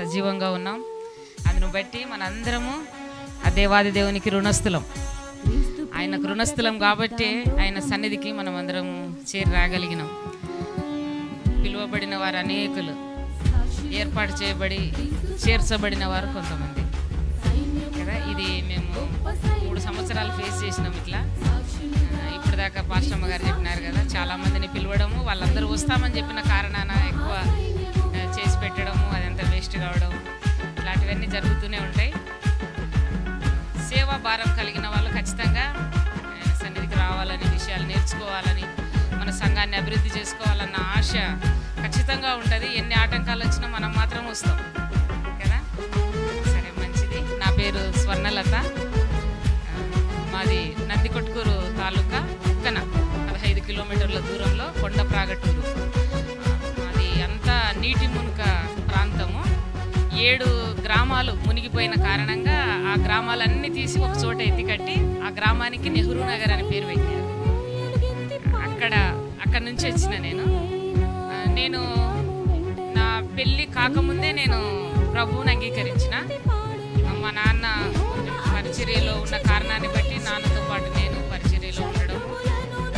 సజీవంగా ఉన్నాం. అందును బట్టి మనందరము ఆ దేవాది దేవునికి రుణస్థులం. ఆయనకు రుణస్థులం కాబట్టి ఆయన సన్నిధికి మనం అందరం చేరి రాగలిగినాం. పిలువబడిన వారు అనేకులు ఏర్పాటు చేయబడి చేర్చబడిన వారు కొంతమంది. కదా ఇది మేము మూడు సంవత్సరాలు ఫేస్ చేసినాం ఇట్లా. ఇప్పుడు దాకా పాస్టమ్మ గారు చెప్పినారు కదా చాలా మందిని పిలవడము వాళ్ళందరూ వస్తామని చెప్పిన కారణాన ఎక్కువ చేసి పెట్టడము అదంతా వేస్ట్ కావడం ఇలాంటివన్నీ జరుగుతూనే ఉంటాయి. సేవా భారం కలిగిన వాళ్ళు ఖచ్చితంగా సన్నిధికి రావాలని విషయాలు నేర్చుకోవాలని మన సంఘాన్ని అభివృద్ధి చేసుకోవాలన్న ఆశ ఖచ్చితంగా ఉంటుంది. ఎన్ని ఆటంకాలు వచ్చినా మనం మాత్రం వస్తాం. కదా? సరే మంచిది. నా పేరు స్వర్ణలత. మాది నందికొట్కూరు తాలూకా ఉక్కన పదహైదు కిలోమీటర్ల దూరంలో కొండ ప్రాగటూరు నీటి మునుక ప్రాంతము. ఏడు గ్రామాలు మునిగిపోయిన కారణంగా ఆ గ్రామాలన్నీ తీసి ఒక చోట ఎత్తికట్టి ఆ గ్రామానికి నెహ్రూ నగర్ అని పేరు పెట్టారు. అక్కడ అక్కడ నుంచి వచ్చిన నేను. నేను నా పెళ్ళి కాకముందే నేను ప్రభువుని అంగీకరించిన. మా నాన్న పరిచర్యలో ఉన్న కారణాన్ని బట్టి నాన్నతో పాటు నేను పరిచర్యలో ఉండడం.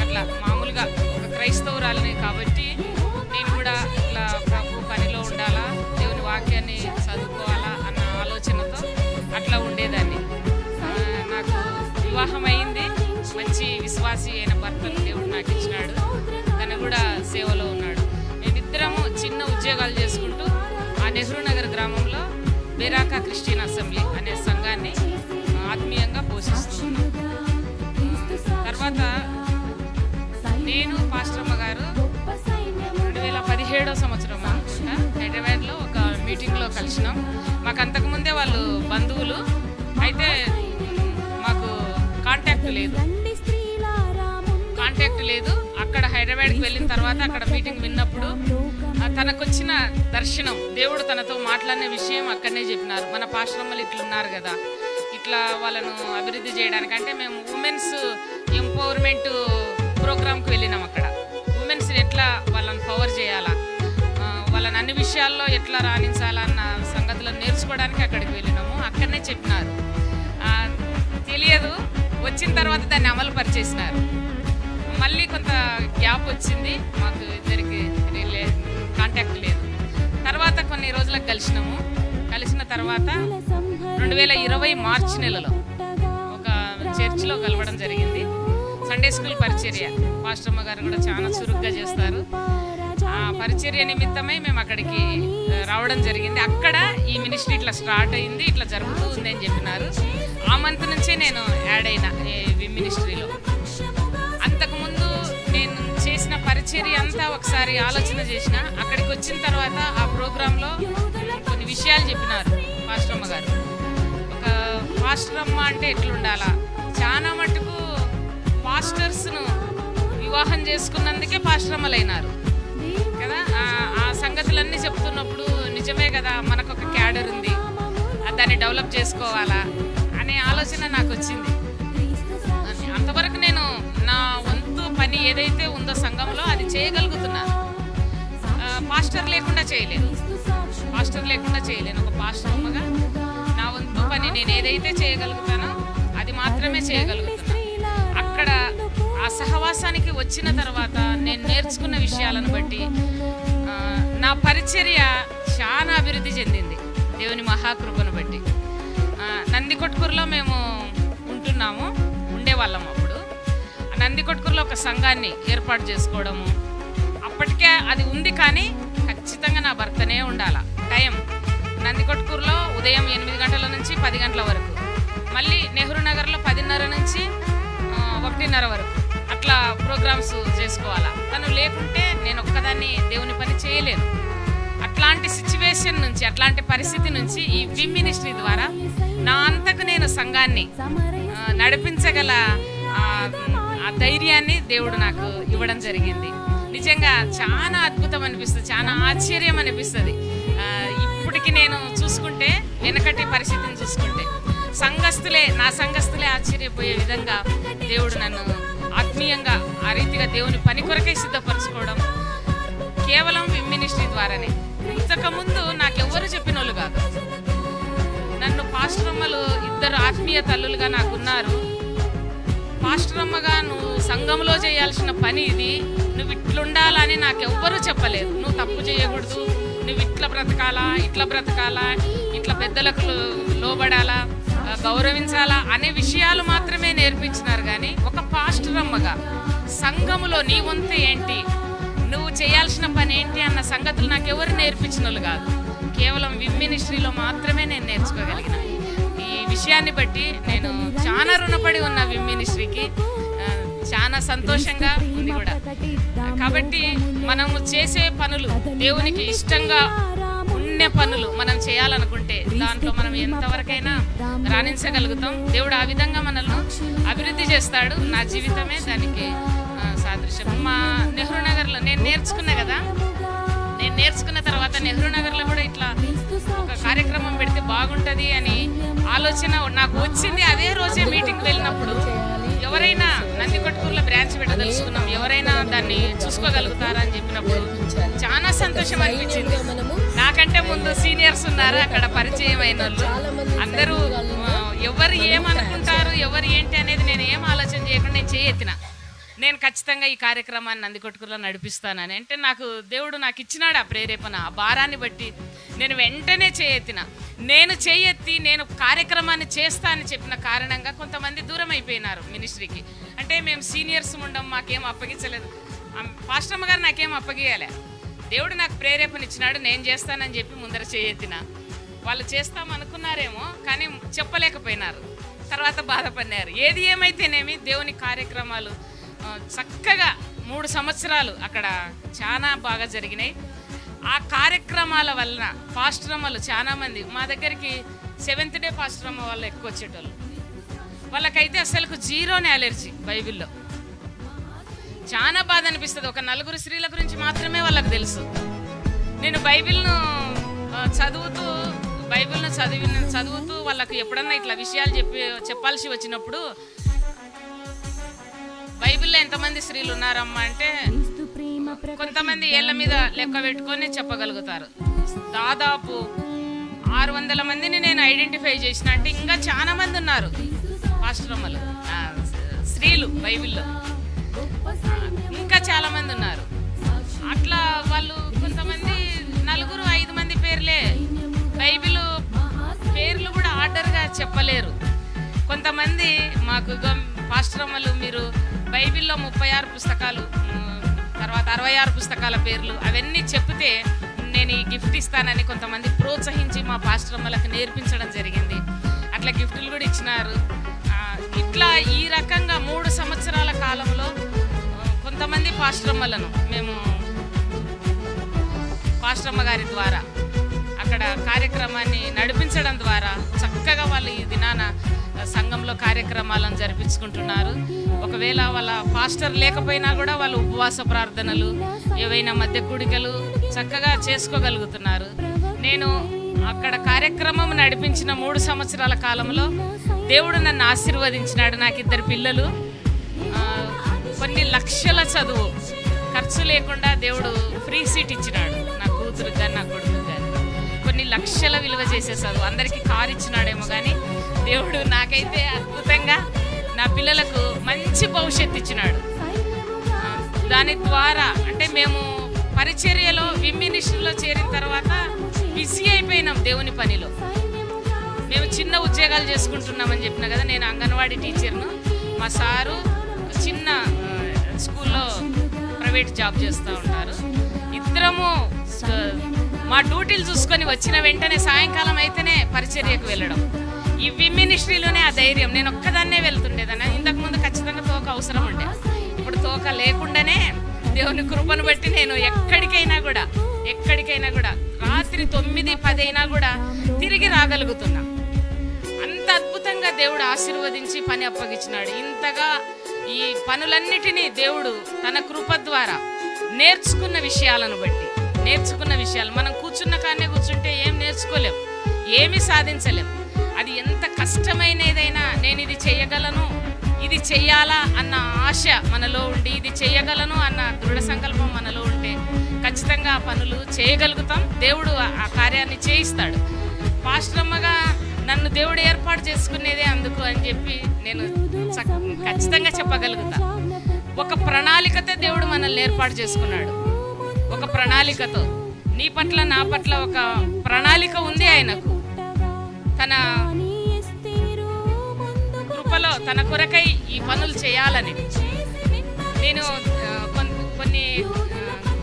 అట్లా మామూలుగా ఒక క్రైస్తవురాలని కాబట్టి నేను కూడా ఇట్లా వాక్యాన్ని చదువుకోవాలా అన్న ఆలోచనతో అట్లా ఉండేదాన్ని. నాకు వివాహం అయింది. మంచి విశ్వాసి అయిన భర్తను దేవుడు నాకు ఇచ్చినాడు. తను కూడా సేవలో ఉన్నాడు. మేమిద్దరము చిన్న ఉద్యోగాలు చేసుకుంటూ ఆ నెహ్రూ నగర్ గ్రామంలో బేరాకా క్రిస్టియన్ అసెంబ్లీ అనే సంఘాన్ని ఆత్మీయంగా పోషిస్తున్నాను తర్వాత నేను పాస్టర్మ గారు రెండు వేల పదిహేడో సంవత్సరం హైదరాబాద్లో మీటింగ్లో కలిసినాం. మాకు అంతకుముందే వాళ్ళు బంధువులు. అయితే మాకు కాంటాక్ట్ లేదు. కాంటాక్ట్ లేదు. అక్కడ హైదరాబాద్కి వెళ్ళిన తర్వాత అక్కడ మీటింగ్ విన్నప్పుడు తనకొచ్చిన దర్శనం దేవుడు తనతో మాట్లాడిన విషయం అక్కడనే చెప్పినారు. మన పాశ్రమలు ఇట్లా ఉన్నారు కదా ఇట్లా వాళ్ళను అభివృద్ధి చేయడానికి. అంటే మేము ఉమెన్స్ ఎంపవర్మెంట్ ప్రోగ్రామ్కి వెళ్ళినాం అక్కడ. ఉమెన్స్ ఎట్లా వాళ్ళని పవర్ చేయాలా? వాళ్ళని అన్ని విషయాల్లో ఎట్లా రాణించాలన్న సంగతులను నేర్చుకోవడానికి అక్కడికి వెళ్ళినాము. అక్కడనే చెప్పినారు. తెలియదు. వచ్చిన తర్వాత దాన్ని అమలు పరిచేసినారు. మళ్ళీ కొంత గ్యాప్ వచ్చింది. మాకు ఇద్దరికి కాంటాక్ట్ లేదు. తర్వాత కొన్ని రోజులకు కలిసినాము. కలిసిన తర్వాత రెండు వేల ఇరవై మార్చి నెలలో ఒక చర్చిలో కలవడం జరిగింది. సండే స్కూల్ పరిచర్య. పాస్టమ్మ గారు కూడా చాలా చురుగ్గా చేస్తారు. పరిచర్య నిమిత్తమై మేము అక్కడికి రావడం జరిగింది. అక్కడ ఈ మినిస్ట్రీ ఇట్లా స్టార్ట్ అయింది ఇట్లా జరుగుతూ ఉంది అని చెప్పినారు. ఆ మంత్ నుంచే నేను యాడ్ అయిన ఈ మినిస్ట్రీలో. అంతకుముందు నేను చేసిన పరిచర్య అంతా ఒకసారి ఆలోచన చేసిన. అక్కడికి వచ్చిన తర్వాత ఆ ప్రోగ్రాంలో కొన్ని విషయాలు చెప్పినారు పాస్టమ్మ గారు. ఒక పాస్టరమ్మ అంటే ఎట్లుండాలా? చాలా మటుకు పాస్టర్స్ను వివాహం చేసుకున్నందుకే పాశ్రమలైనారు ఆ- సంగతులన్నీ చెప్తున్నప్పుడు నిజమే కదా మనకు ఒక క్యాడర్ ఉంది. దాన్ని డెవలప్ చేసుకోవాలా అనే ఆలోచన నాకు వచ్చింది అంతవరకు నేను నా వంతు పని ఏదైతే ఉందో సంఘంలో అది చేయగలుగుతున్నాను. పాస్టర్ లేకుండా చేయలేను పాస్టర్ లేకుండా చేయలేను. ఒక పాస్టర్ అమ్మగా నా వంతు పని నేను ఏదైతే చేయగలుగుతానో అది మాత్రమే చేయగలుగుతున్నాను అక్కడ ఆ సహవాసానికి వచ్చిన తర్వాత నేను నేర్చుకున్న విషయాలను బట్టి నా పరిచర్య చాలా అభివృద్ధి చెందింది. దేవుని మహాకృపను బట్టి. నందికొట్కూరులో మేము ఉంటున్నాము ఉండేవాళ్ళం అప్పుడు. ఆ నందికొట్కూరులో ఒక సంఘాన్ని ఏర్పాటు చేసుకోవడము. అప్పటికే అది ఉంది కానీ ఖచ్చితంగా నా భర్తనే ఉండాల. టైం. నందికొట్కూరులో ఉదయం ఎనిమిది గంటల నుంచి పది గంటల వరకు. మళ్ళీ నెహ్రూ నగర్లో పదిన్నర నుంచి ఒకటిన్నర వరకు. అట్లా ప్రోగ్రామ్స్ చేసుకోవాలా? తను లేకుంటే నేను ఒక్కదాన్ని దేవుని పని చేయలేను. అట్లాంటి సిచ్యువేషన్ నుంచి అట్లాంటి పరిస్థితి నుంచి ఈ విమ్ మినిస్ట్రీ ద్వారా నా అంతకు నేను సంఘాన్ని నడిపించగల ఆ, ధైర్యాన్ని దేవుడు నాకు ఇవ్వడం జరిగింది. నిజంగా చాలా అద్భుతం అనిపిస్తుంది చాలా ఆశ్చర్యం అనిపిస్తుంది. ఇప్పటికి నేను చూసుకుంటే వెనకటి పరిస్థితిని చూసుకుంటే సంఘస్థులే నా సంఘస్థులే ఆశ్చర్యపోయే విధంగా దేవుడు నన్ను ఆత్మీయంగా ఆ రీతిగా దేవుని పని కొరకే సిద్ధపరచుకోవడం కేవలం విమ్ మినిస్ట్రీ ద్వారానే. ఇంతకుముందు నాకెవ్వరు చెప్పిన వాళ్ళు కాదు. నన్ను పాస్టరమ్మలు ఇద్దరు ఆత్మీయ తల్లులుగా నాకున్నారు. పాస్టరమ్మగా నువ్వు సంఘంలో చేయాల్సిన పని ఇది. నువ్వు ఇట్లుండాలని నాకెవ్వరూ చెప్పలేదు. నువ్వు తప్పు చేయకూడదు. నువ్వు ఇట్లా బ్రతకాలా ఇట్లా బ్రతకాలా ఇట్లా పెద్దలకు లోబడాలా. గౌరవించాలా అనే విషయాలు మాత్రమే నేర్పించినారు కానీ ఒక పాస్టర్ అమ్మగా సంఘములో నీ వంతు ఏంటి? నువ్వు చేయాల్సిన పని ఏంటి అన్న సంగతులు నాకు ఎవరు నేర్పించిన వాళ్ళు కాదు. కేవలం విమ్ మినిస్ట్రీలో మాత్రమే నేను నేర్చుకోగలిగిన. ఈ విషయాన్ని బట్టి నేను చాలా రుణపడి ఉన్న విమ్ మినిస్ట్రీకి చాలా సంతోషంగా ఉంది కూడా. కాబట్టి మనము చేసే పనులు దేవునికి ఇష్టంగా ఉండే పనులు మనం చేయాలనుకుంటే దాంట్లో మనం ఎంతవరకైనా రాణించగలుగుతాం. దేవుడు ఆ విధంగా మనల్ని అభివృద్ధి చేస్తాడు. నా జీవితమే దానికి సాదృశ్యం. మా నెహ్రూ నగర్లో నేను నేర్చుకున్నా కదా నేను నేర్చుకున్న తర్వాత నెహ్రూ నగర్లో కూడా ఇట్లా ఒక కార్యక్రమం పెడితే బాగుంటది అని ఆలోచన నాకు వచ్చింది. అదే రోజే మీటింగ్ వెళ్ళినప్పుడు ఎవరైనా నందికొట్కూరులో బ్రాంచ్ పెట్టదలుచుకున్నాం. ఎవరైనా దాన్ని చూసుకోగలుగుతారా అని చెప్పినప్పుడు చాలా సంతోషం అనిపించింది. నాకంటే ముందు సీనియర్స్ ఉన్నారు? అక్కడ పరిచయం అయిన వాళ్ళు. అందరూ ఎవరు ఏమనుకుంటారు ఎవరు ఏంటి అనేది నేను ఏం ఆలోచన చేయకుండా నేను చేయెత్తిన నేను ఖచ్చితంగా ఈ కార్యక్రమాన్ని నందికొట్టుకులో నడిపిస్తానని. అంటే నాకు దేవుడు నాకు ఇచ్చినాడు ఆ ప్రేరేపణ. ఆ భారాన్ని బట్టి నేను వెంటనే చేయెత్తిన నేను చేయెత్తి నేను కార్యక్రమాన్ని చేస్తా అని చెప్పిన కారణంగా కొంతమంది దూరం అయిపోయినారు మినిస్ట్రీకి. అంటే మేము సీనియర్స్ ఉండం మాకేం అప్పగించలేదు. పాస్టమ్మ గారు నాకేం అప్పగియాలే దేవుడు నాకు ప్రేరేపణ ఇచ్చినాడు నేను చేస్తానని చెప్పి ముందర చేయెత్తిన. వాళ్ళు చేస్తాం అనుకున్నారేమో కానీ చెప్పలేకపోయినారు. తర్వాత బాధపడినారు. ఏది ఏమైతేనేమి దేవుని కార్యక్రమాలు చక్కగా మూడు సంవత్సరాలు అక్కడ చాలా బాగా జరిగినాయి. ఆ కార్యక్రమాల వలన పాస్ట్రమ్మలు చాలామంది మా దగ్గరికి సెవెంత్ డే పాస్ట్రమ్మ వాళ్ళు ఎక్కువ వచ్చేటోళ్ళు. వాళ్ళకైతే అసలు జీరోనే అలర్జీ బైబిల్లో. చాలా బాధ అనిపిస్తుంది. ఒక నలుగురు స్త్రీల గురించి మాత్రమే వాళ్ళకి తెలుసు. నేను బైబిల్ను చదువుతూ బైబిల్ను చదివి చదువుతూ వాళ్ళకి ఎప్పుడన్నా ఇట్లా విషయాలు చెప్పి చెప్పాల్సి వచ్చినప్పుడు బైబిల్లో ఎంతమంది స్త్రీలు ఉన్నారమ్మా అంటే కొంతమంది ఏళ్ళ మీద లెక్క పెట్టుకొని చెప్పగలుగుతారు. దాదాపు ఆరు వందల మందిని నేను ఐడెంటిఫై చేసిన అంటే ఇంకా చాలా మంది ఉన్నారు. పాస్టరమ్మలు ఆ, స్త్రీలు బైబిల్లో. ఇంకా చాలా మంది ఉన్నారు. అట్లా వాళ్ళు కొంతమంది నలుగురు ఐదు మంది పేర్లే బైబిల్ పేర్లు కూడా ఆర్డర్గా చెప్పలేరు. కొంతమంది మాకు పాస్టరమ్మలు మీరు బైబిల్లో ముప్పై ఆరు పుస్తకాలు అరవై ఆరు పుస్తకాల పేర్లు. అవన్నీ చెప్తే నేను ఈ గిఫ్ట్ ఇస్తానని కొంతమంది ప్రోత్సహించి మా పాస్టరమ్మలకు నేర్పించడం జరిగింది. అట్లా గిఫ్టులు కూడా ఇచ్చినారు. ఇట్లా ఈ రకంగా మూడు సంవత్సరాల కాలంలో కొంతమంది పాస్టరమ్మలను మేము పాస్టరమ్మ గారి ద్వారా అక్కడ కార్యక్రమాన్ని నడిపించడం ద్వారా చక్కగా వాళ్ళు ఈ దినాన సంఘంలో కార్యక్రమాలను జరిపించుకుంటున్నారు. ఒకవేళ వాళ్ళ పాస్టర్ లేకపోయినా కూడా వాళ్ళు ఉపవాస ప్రార్థనలు ఏవైనా మధ్య కూడికలు చక్కగా చేసుకోగలుగుతున్నారు. నేను అక్కడ కార్యక్రమం నడిపించిన మూడు సంవత్సరాల కాలంలో దేవుడు నన్ను ఆశీర్వదించినాడు. నాకు ఇద్దరు పిల్లలు కొన్ని లక్షల చదువు. ఖర్చు లేకుండా దేవుడు ఫ్రీ సీట్ ఇచ్చినాడు. నా కూతురు కానీ నా కొడుకు కానీ కొన్ని లక్షల విలువ చేసే చదువు. అందరికీ కారు ఇచ్చినాడేమో కానీ దేవుడు నాకైతే అద్భుతంగా నా పిల్లలకు మంచి భవిష్యత్తు ఇచ్చినాడు. దాని ద్వారా అంటే మేము పరిచర్యలో విమ్మినిస్ట్రీలో చేరిన తర్వాత బిజీ అయిపోయినాం దేవుని పనిలో. మేము చిన్న ఉద్యోగాలు చేసుకుంటున్నామని చెప్పిన కదా నేను అంగన్వాడీ టీచర్ను. మా సారు చిన్న స్కూల్లో ప్రైవేట్ జాబ్ చేస్తూ ఉంటారు. ఇద్దరము మా డ్యూటీలు చూసుకొని వచ్చిన వెంటనే సాయంకాలం అయితేనే పరిచర్యకు వెళ్ళడం. ఈ మినిస్ట్రీలోనే ఆ ధైర్యం. నేను ఒక్కదాన్నే వెళ్తుండేదాన్ని. ఇంతకు ముందు ఖచ్చితంగా తోక అవసరం ఉండే. ఇప్పుడు తోక లేకుండానే దేవుని కృపను బట్టి నేను ఎక్కడికైనా కూడా ఎక్కడికైనా కూడా రాత్రి తొమ్మిది పది అయినా కూడా తిరిగి రాగలుగుతున్నా. అంత అద్భుతంగా దేవుడు ఆశీర్వదించి పని అప్పగించినాడు. ఇంతగా ఈ పనులన్నిటినీ దేవుడు తన కృప ద్వారా నేర్చుకున్న విషయాలను బట్టి నేర్చుకున్న విషయాలు. మనం కూర్చున్న కానే కూర్చుంటే ఏం నేర్చుకోలేం ఏమి సాధించలేం. అది ఎంత కష్టమైనదైనా నేను ఇది చేయగలను ఇది చెయ్యాలా అన్న ఆశ మనలో ఉండి ఇది చేయగలను అన్న దృఢ సంకల్పం మనలో ఉంటే ఖచ్చితంగా ఆ పనులు చేయగలుగుతాం. దేవుడు ఆ- కార్యాన్ని చేయిస్తాడు. పాస్టమ్మగా నన్ను దేవుడు ఏర్పాటు చేసుకునేదే అందుకు అని చెప్పి నేను ఖచ్చితంగా చెప్పగలుగుతా. ఒక ప్రణాళికతో దేవుడు మనల్ని ఏర్పాటు చేసుకున్నాడు. ఒక ప్రణాళికతో. నీ పట్ల నా పట్ల ఒక ప్రణాళిక ఉంది ఆయనకు. తన కృపలో తన కొరకై ఈ పనులు చేయాలని. నేను కొన్ని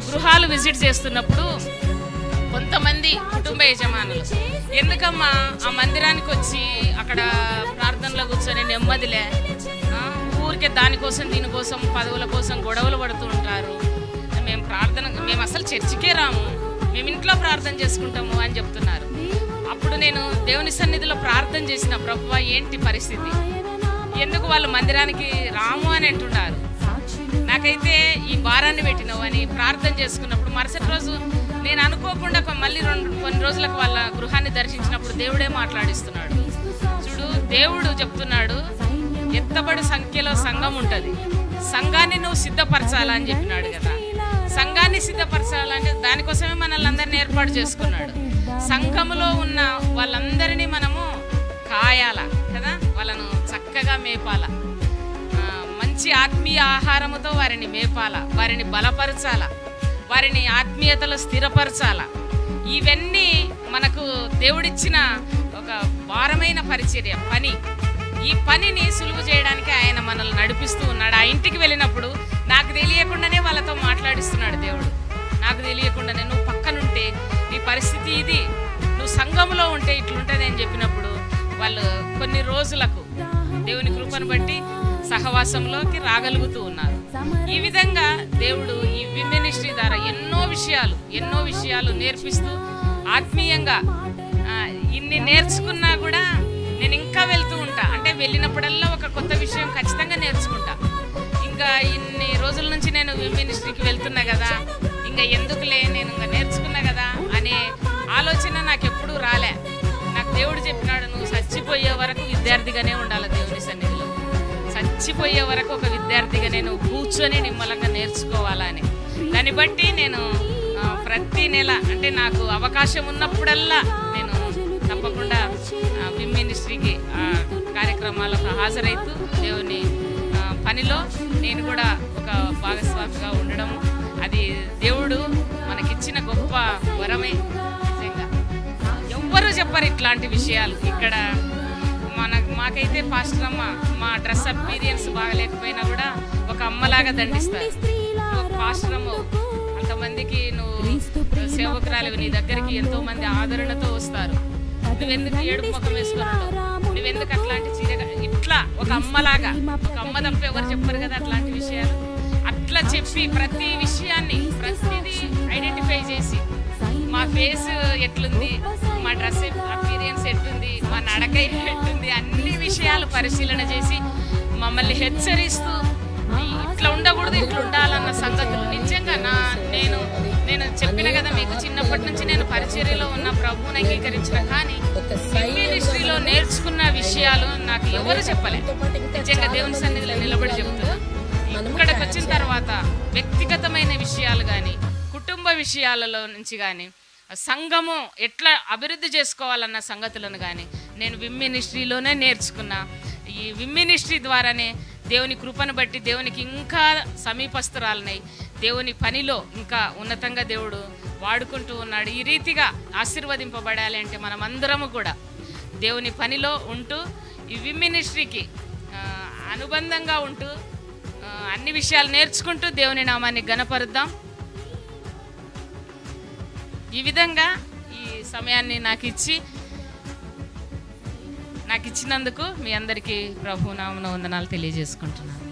గృహాలు విజిట్ చేస్తున్నప్పుడు కొంతమంది కుటుంబ యజమానులు ఎందుకమ్మా ఆ మందిరానికి వచ్చి అక్కడ ప్రార్థనలో కూర్చొని నెమ్మదిలే? ఊరికే దానికోసం దీనికోసం పదవుల కోసం గొడవలు పడుతూ ఉంటారు. మేము ప్రార్థన మేము అసలు చర్చికే రాము. మేము ఇంట్లో ప్రార్థన చేసుకుంటాము అని చెప్తున్నారు. అప్పుడు నేను దేవుని సన్నిధిలో ప్రార్థన చేసిన ప్రభువా ఏంటి పరిస్థితి? ఎందుకు వాళ్ళు మందిరానికి రాము అని అంటున్నారు? నాకైతే ఈ భారాన్ని పెట్టినావు అని ప్రార్థన చేసుకున్నప్పుడు మరుసటి రోజు నేను అనుకోకుండా మళ్ళీ రెండు కొన్ని రోజులకు వాళ్ళ గృహాన్ని దర్శించినప్పుడు దేవుడే మాట్లాడిస్తున్నాడు. చూడు దేవుడు చెప్తున్నాడు ఎత్తబడి సంఖ్యలో సంఘం ఉంటుంది. సంఘాన్ని నువ్వు సిద్ధపరచాలా అని చెప్పినాడు కదా. సంఘాన్ని సిద్ధపరచాలంటే దానికోసమే మనల్ని అందరినీ ఏర్పాటు చేసుకున్నాడు. సంఘములో ఉన్న వాళ్ళందరినీ మనము కాయాల కదా? వాళ్ళను చక్కగా మేపాల. మంచి ఆత్మీయ ఆహారముతో వారిని మేపాల వారిని బలపరచాల వారిని ఆత్మీయతలో స్థిరపరచాల. ఇవన్నీ మనకు దేవుడిచ్చిన ఒక భారమైన పరిచర్య పని. ఈ పనిని సులువు చేయడానికి ఆయన మనల్ని నడిపిస్తూ ఉన్నాడు. ఆ ఇంటికి వెళ్ళినప్పుడు నాకు తెలియకుండానే వాళ్ళతో మాట్లాడిస్తున్నాడు దేవుడు. నాకు తెలియకుండా నేను పక్కనుంటే నీ పరిస్థితి ఇది. నువ్వు సంఘంలో ఉంటే ఇట్లుంటుంది అని చెప్పినప్పుడు వాళ్ళు కొన్ని రోజులకు దేవుని కృపను బట్టి సహవాసంలోకి రాగలుగుతూ ఉన్నారు. ఈ విధంగా దేవుడు ఈ విమినిస్ట్రీ ద్వారా ఎన్నో విషయాలు ఎన్నో విషయాలు నేర్పిస్తూ ఆత్మీయంగా ఇన్ని నేర్చుకున్నా కూడా నేను ఇంకా వెళ్తూ ఉంటా. అంటే వెళ్ళినప్పుడల్లా ఒక కొత్త విషయం ఖచ్చితంగా నేర్చుకుంటా. ఇంకా ఇన్ని రోజుల నుంచి నేను మినిస్ట్రీకి వెళ్తున్నా కదా. ఇంకా ఎందుకులే నేను ఇంకా నేర్చుకున్నా కదా అనే ఆలోచన నాకు ఎప్పుడూ రాలే. నాకు దేవుడు చెప్పినాడు నువ్వు చచ్చిపోయే వరకు విద్యార్థిగానే ఉండాలి దేవుని సన్నిధిలో. చచ్చిపోయే వరకు ఒక విద్యార్థిగా నేను కూర్చొని నిమ్మలంగా నేర్చుకోవాలని దాన్ని బట్టి నేను ప్రతి నెల అంటే నాకు అవకాశం ఉన్నప్పుడల్లా నేను తప్పకుండా విమ్ మినిస్ట్రీకి కార్యక్రమాలకు హాజరైతూ దేవుని పనిలో నేను కూడా ఒక భాగస్వామిగా ఉండడం అది దేవుడు మనకిచ్చిన గొప్ప వరమే నిజంగా. ఎవ్వరూ చెప్పరు ఇట్లాంటి విషయాలు. ఇక్కడ మన మాకైతే పాస్టర్ అమ్మ మా డ్రెస్ అపీరియన్స్ బాగలేకపోయినా కూడా ఒక అమ్మలాగా దండిస్తారు. ఒక పాస్టర్ అమ్మ అంతమందికి నువ్వు సేవకురాలు నీ దగ్గరికి ఎంతో మంది ఆదరణతో వస్తారు. నువ్వెందుకు ఏడుపు ముఖం వేసుకున్నావు? నువ్వెందుకు అట్లాంటి చీర ఇట్లా ఒక అమ్మలాగా. ఒక అమ్మ తప్ప ఎవరు చెప్పరు కదా అట్లాంటి విషయాలు. అట్లా చెప్పి ప్రతి విషయాన్ని ప్రతిదీ ఐడెంటిఫై చేసి మా ఫేస్ ఎట్లుంది? మా డ్రెస్ అపీరియన్స్ ఎట్లుంది? మా నడక ఎట్లుంది? అన్ని విషయాలు పరిశీలన చేసి మమ్మల్ని హెచ్చరిస్తూ ఇట్లా ఉండకూడదు ఇట్లా ఉండాలన్న సంగతులు. నిజంగా నా నేను నేను చెప్పిన కదా మీకు చిన్నప్పటి నుంచి నేను పరిచర్యలో ఉన్న ప్రభువుని అంగీకరించిన కానీ మినిస్ట్రీలో నేర్చుకున్న విషయాలు నాకు ఎవరు చెప్పలేదు. నిజంగా దేవుని సన్నిధిలో నిలబడి చెప్తున్నా. ఇక్కడికి వచ్చిన తర్వాత వ్యక్తిగతమైన విషయాలు కానీ కుటుంబ విషయాలలో నుంచి కానీ సంఘము ఎట్లా అభివృద్ధి చేసుకోవాలన్న సంగతులను కానీ నేను విమ్ మినిస్ట్రీలోనే నేర్చుకున్నా. ఈ విమ్ మినిస్ట్రీ ద్వారానే దేవుని కృపను బట్టి దేవునికి ఇంకా సమీపస్తురాలనై దేవుని పనిలో ఇంకా ఉన్నతంగా దేవుడు వాడుకుంటూ ఉన్నాడు. ఈ రీతిగా ఆశీర్వదింపబడాలి అంటే మనం అందరము కూడా దేవుని పనిలో ఉంటూ ఈ విమ్ మినిస్ట్రీకి అనుబంధంగా ఉంటూ అన్ని విషయాలు నేర్చుకుంటూ దేవుని నామాన్ని గణపరుద్దాం ఈ విధంగా ఈ సమయాన్ని నాకు ఇచ్చి నాకు ఇచ్చినందుకు మీ అందరికీ ప్రభు నామన వందనాలు తెలియజేసుకుంటున్నాను.